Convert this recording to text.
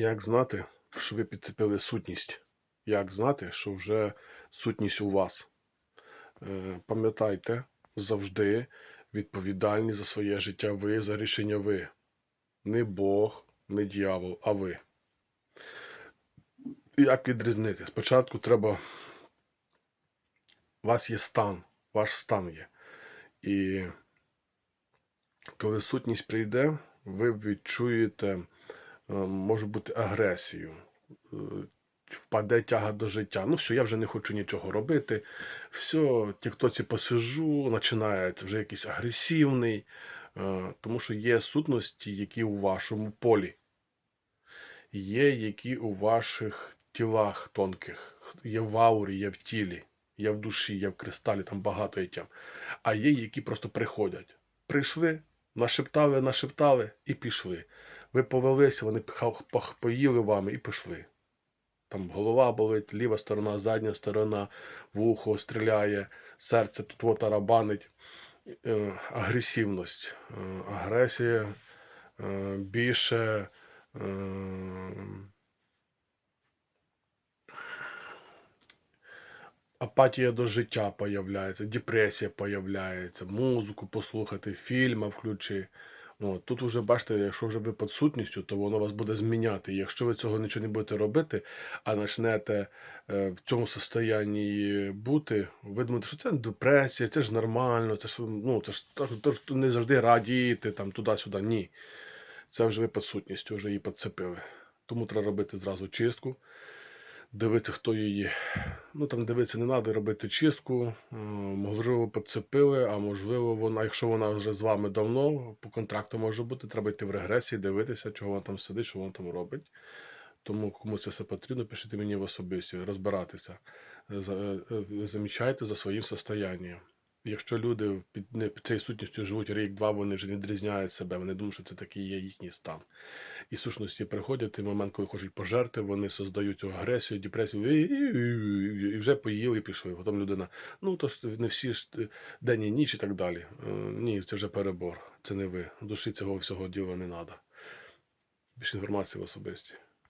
Як знати, що ви підцепили сутність? Як знати, що вже сутність у вас? Е, Пам'ятайте, завжди відповідальні за своє життя ви, за рішення ви. Не Бог, не дьявол, а ви. Як відрізнити? Спочатку треба. У вас є стан, ваш стан є. І коли сутність прийде, ви відчуєте, може бути, агресію, е, впаде тяга до життя. Ну, все, я вже не хочу нічого робити. Все, тіктоці посижу, починає вже якийсь агресивний, е, тому що є сутності, які у вашому полі, є які у ваших тілах тонких, є в аурі, є в тілі, є в душі, є в кристалі, там багато є тем. А є, які просто приходять. Прийшли, нашептали, нашептали і пішли. Ви повелися, вони поїли вами і пішли. Там голова болить, ліва сторона, задня сторона, вухо стріляє, серце тут тарабанить. Е, агресивність, е, агресія е, більше. Апатія до життя появляється, депресія появляється, музику послухати, фільми включи. От, тут вже бачите, якщо вже ви під сутністю, то воно вас буде зміняти. Якщо ви цього нічого не будете робити, а почнете е, в цьому состоянні бути, ви думаєте, що це депресія, це ж нормально, це ж ну це ж то не завжди радіти там туди-сюди. Ні. Це вже ви під сутністю, вже її підцепили. Тому треба робити зразу чистку дивитися, хто її. Ну там дивитися не треба робити чистку. Е, Можливо, підцепили, а можливо, вона, якщо вона вже з вами давно, по контракту може бути, треба йти в регресії, дивитися, чого вона там сидить, що вона там робить. Тому кому це все потрібно, пишіть мені в особисті, розбиратися. Е, е, Замічайте за своїм состоянням. Якщо люди під, під цією сутністю живуть рік-два, вони вже відрізняють себе, вони думають, що це такий є їхній стан. І сущності приходять той момент, коли хочуть пожерти, вони создають агресію, депресію, і, і, і вже поїли і пішли. Потім людина, ну то не всі ж день і ніч і так далі. Е, Ні, це вже перебор. Це не ви. Душі цього всього діла не треба. Більше інформації в особисті.